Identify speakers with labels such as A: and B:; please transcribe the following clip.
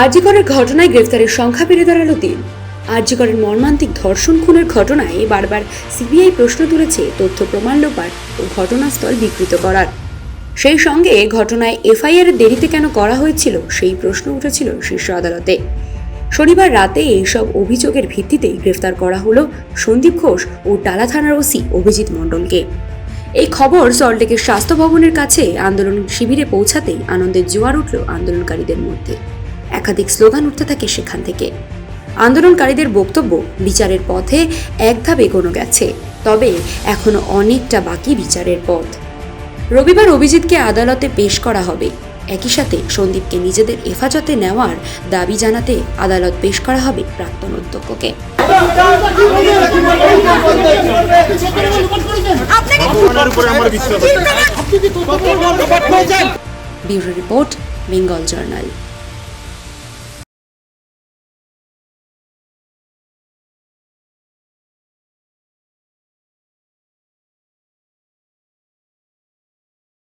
A: আরজিকরের ঘটনায় গ্রেফতারের সংখ্যা বেড়ে দাঁড়াল তিন। আরজিকরের মর্মান্তিক ধর্ষণ খুনের ঘটনায় বারবার সিবিআই প্রশ্ন তুলেছে তথ্য প্রমাণ লোপাট ও ঘটনাস্থল বিকৃত করার। সেই সঙ্গে ঘটনায় এফআইআর দেরিতে কেন করা হয়েছিল সেই প্রশ্ন উঠেছিল শীর্ষ আদালতে। শনিবার রাতে এইসব অভিযোগের ভিত্তিতেই গ্রেফতার করা হলো সন্দীপ ঘোষ ও টালা থানার ওসি অভিজিৎ মণ্ডলকে। এই খবর সল্টলেকের স্বাস্থ্য ভবনের কাছে আন্দোলন শিবিরে পৌঁছাতেই আনন্দের জোয়ার উঠল আন্দোলনকারীদের মধ্যে। একাধিক স্লোগান উঠতে থাকে সেখান থেকে। আন্দোলনকারীদের বক্তব্য, বিচারের পথে এক ধাপ এগোনো গেছে, তবে এখনও অনেকটা বাকি বিচারের পথ। রবিবার অভিজিৎকে আদালতে পেশ করা হবে। একই সাথে সন্দীপকে নিজেদের হেফাজতে নেওয়ার দাবি জানাতে আদালত পেশ করা হবে প্রাক্তন অধ্যক্ষকে। Bureau report Bengal journal.